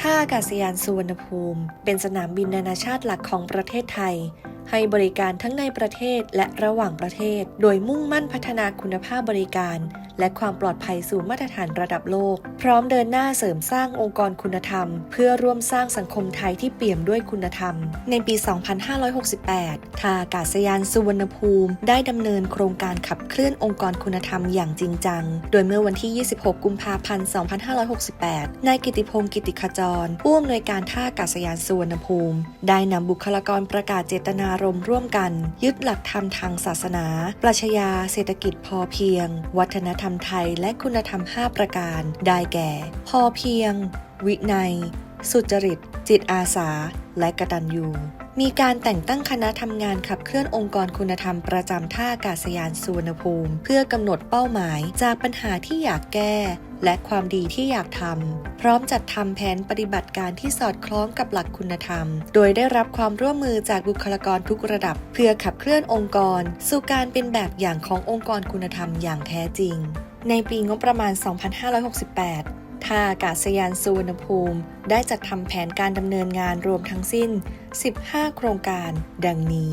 ท่าอากาศยานสุวรรณภูมิ เป็นสนามบินนานาชาติหลักของประเทศไทย ให้บริการทั้งในประเทศและระหว่างประเทศ โดยมุ่งมั่นพัฒนาคุณภาพบริการ และความปลอดภัยสู่มาตรฐานระดับโลก พร้อมเดินหน้าเสริมสร้างองค์กรคุณธรรม เพื่อร่วมสร้างสังคมไทยที่เปี่ยมด้วยคุณธรรม ในปี 2568 ท่าอากาศยานสุวรรณภูมิ ได้ดำเนินโครงการขับเคลื่อนองค์กรคุณธรรมอย่างจริงจัง โดยเมื่อวันที่ 26 กุมภาพันธ์ 2568 นายกิติพงศ์กิติขจร ผู้อำนวยการท่าอากาศยานสุวรรณภูมิ ได้นำบุคลากรประกาศเจตนารมณ์ร่วมกัน ยึดหลักธรรมทางศาสนา ปรัชญาเศรษฐกิจพอเพียง วัฒนธรรมรมไทยและคุณธรรม 5 ประการ ได้แก่ พอเพียง วินัย สุจริต จิตอาสา และกตัญญูมีการแต่งตั้งคณะทำงานขับเคลื่อนองค์กรคุณธรรมประจำท่าอากาศยานสุวรรณภูมิ เพื่อกำหนดเป้าหมายจากปัญหาที่อยากแก้ และความดีที่อยากทำพร้อมจัดทำแผนปฏิบัติการที่สอดคล้องกับหลักคุณธรรม โดยได้รับความร่วมมือจากบุคลากรทุกระดับ เพื่อขับเคลื่อนองค์กร สู่การเป็นแบบอย่างขององค์กรคุณธรรมอย่างแท้จริง ในปีงบประมาณ 2568 ท่าอากาศยานสุวรรณภูมิ ได้จัดทำแผนการดำเนินงานรวมทั้งสิ้น 15 โครงการ ดังนี้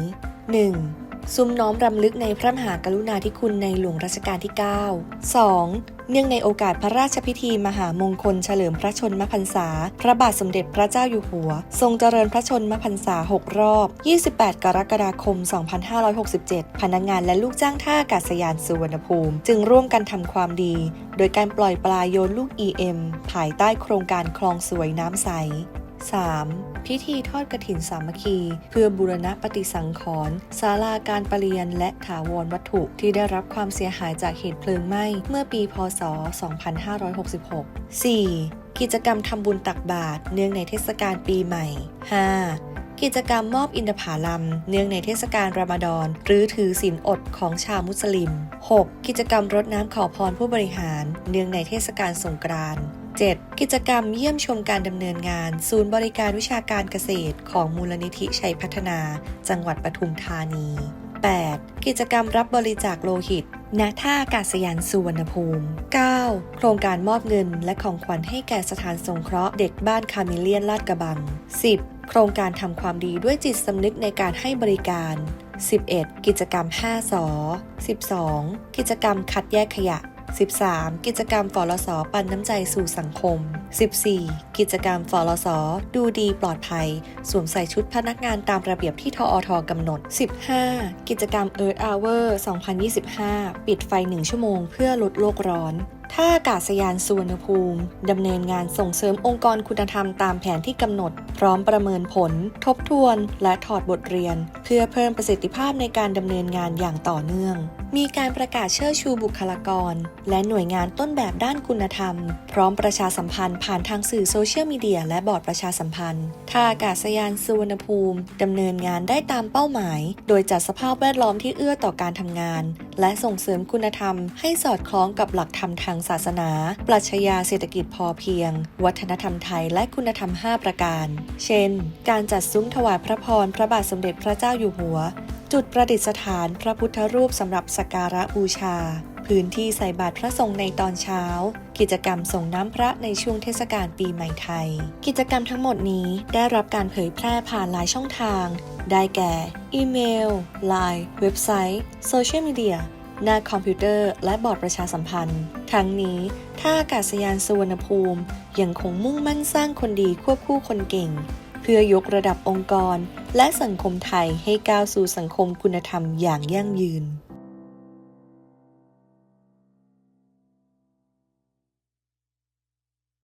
1. ซุ้มน้อมรำลึกในพระมหากรุณาธิคุณในหลวงรัชกาลที่ 9 2. เนื่องในโอกาสพระราชพิธีมหามงคลเฉลิมพระชนมพรรษา พระบาทสมเด็จพระเจ้าอยู่หัว ทรงเจริญพระชนมพรรษา 6 รอบ 28 กรกฎาคม 2567 พนักงานและลูกจ้างท่าอากาศยานสุวรรณภูมิ จึงร่วมกันทำความดี โดยการปล่อยปลาโยนลูก EM ภายใต้โครงการคลองสวยน้ำใส 3. พิธีทอดกระถินสามัคคี เพื่อบูรณะปฏิสังขรณ์ศาลาการประเรียนและถาวรวัตถุที่ได้รับความเสียหายจากเหตุเพลิงไหม้เมื่อปีพศ 2566 4. กิจกรรมทำบุญตักบาตรเนื่องในเทศกาลปีใหม่ 5. กิจกรรมมอบอินทผาลัมเนื่องในเทศกาลรอมฎอน หรือถือศีลอดของชาวมุสลิม 6. กิจกรรมรดน้ำขอพรผู้บริหาร เนื่องในเทศกาลสงกรานต์ 7. กิจกรรมเยี่ยมชมการดำเนินงาน ศูนย์บริการวิชาการเกษตร ของมูลนิธิชัยพัฒนา จังหวัดปทุมธานี 8. กิจกรรมรับบริจาคโลหิต ณ ท่าอากาศยานสุวรรณภูมิ 9. โครงการมอบเงินและของขวัญให้แก่สถานสงเคราะห์เด็กบ้านคาเมเลียนลาดกระบัง 10. โครงการทำความดีด้วยจิตสำนึกในการให้บริการ 11. กิจกรรม5สอ 12. กิจกรรมคัดแยกขยะ 13. กิจกรรมฟลสอปันน้ำใจสู่สังคม 14. กิจกรรมฟลสอดูดีปลอดภัย สวมใส่ชุดพนักงานตามระเบียบที่ทออทกำหนด 15. กิจกรรม Earth Hour 2025 ปิดไฟ 1 ชั่วโมงเพื่อลดโลกร้อนท่าอากาศยานสุวรรณภูมิ ดำเนินงานส่งเสริมองค์กรคุณธรรมตามแผนที่กำหนด พร้อมประเมินผล ทบทวน และถอดบทเรียน เพื่อเพิ่มประสิทธิภาพในการดำเนินงานอย่างต่อเนื่อง มีการประกาศเชิดชูบุคลากร และหน่วยงานต้นแบบด้านคุณธรรม พร้อมประชาสัมพันธ์ผ่านทางสื่อโซเชียลมีเดียและบอร์ดประชาสัมพันธ์ท่าอากาศยานสุวรรณภูมิดำเนินงานได้ตามเป้าหมาย โดยจัดสภาพแวดล้อมที่เอื้อต่อการทำงาน และส่งเสริมคุณธรรม ให้สอดคล้องกับหลักธรรมทางศาสนา ปรัชญาเศรษฐกิจพอเพียง วัฒนธรรมไทยและคุณธรรม 5 ประการ เช่น การจัดซุ้มถวายพระพรพระบาทสมเด็จพระเจ้าอยู่หัว จุดประดิษฐานพระพุทธรูปสำหรับสักการะบูชา พื้นที่ใส่บาตรพระสงฆ์ในตอนเช้า กิจกรรมส่งน้ำพระในช่วงเทศกาลปีใหม่ไทย กิจกรรมทั้งหมดนี้ได้รับการเผยแพร่ผ่านหลายช่องทาง ได้แก่ อีเมล Line เว็บไซต์ โซเชียลมีเดียหน้าคอมพิวเตอร์และบอร์ดประชาสัมพันธ์ ทั้งนี้ท่าอากาศยานสุวรรณภูมิ ยังคงมุ่งมั่นสร้างคนดีควบคู่คนเก่ง เพื่อยกระดับองค์กร และสังคมไทยให้ก้าวสู่สังคมคุณธรรมอย่างยั่งยืน